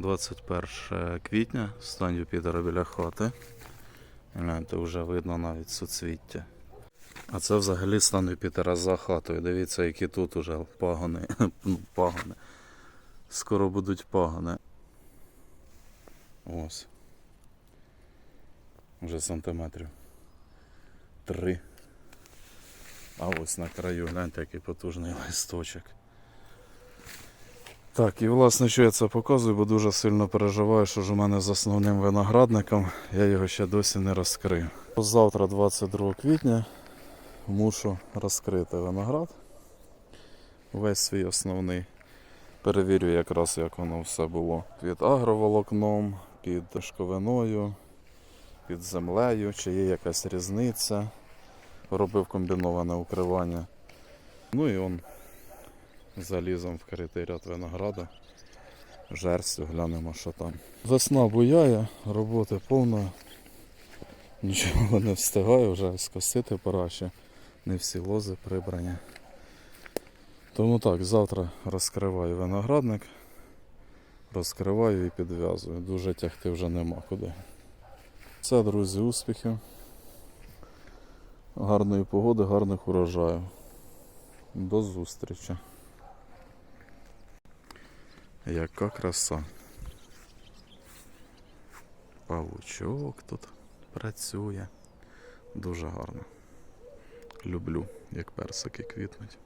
21 квітня, стан Юпітера біля хати. Гляньте, вже видно навіть суцвіття. А це взагалі стан Юпітера за хатою. Дивіться, які тут уже пагони. ну, пагони. Скоро будуть пагони. Ось. Вже сантиметрів. Три. А ось на краю, гляньте, який потужний листочок. Так, і власне, що я це показую, бо дуже сильно переживаю, що ж у мене з основним виноградником, я його ще досі не розкрив. Завтра, 22 квітня, мушу розкрити виноград. Весь свій основний. Перевірю якраз, як воно все було. Під агроволокном, під шковиною, під землею, чи є якась різниця. Робив комбіноване укривання. Ну і он залізом вкритий ряд винограда. Жерстю, глянемо, що там. Весна буяє, роботи повна. Нічого не встигаю, вже скосити пора ще. Не всі лози прибрані. Тому так, завтра розкриваю виноградник, розкриваю і підв'язую. Дуже тягти вже нема куди. Це, друзі, успіхів. Гарної погоди, гарних урожаїв. До зустрічі. Яка краса. Павучок тут працює. Дуже гарно. Люблю, як персики квітнуть.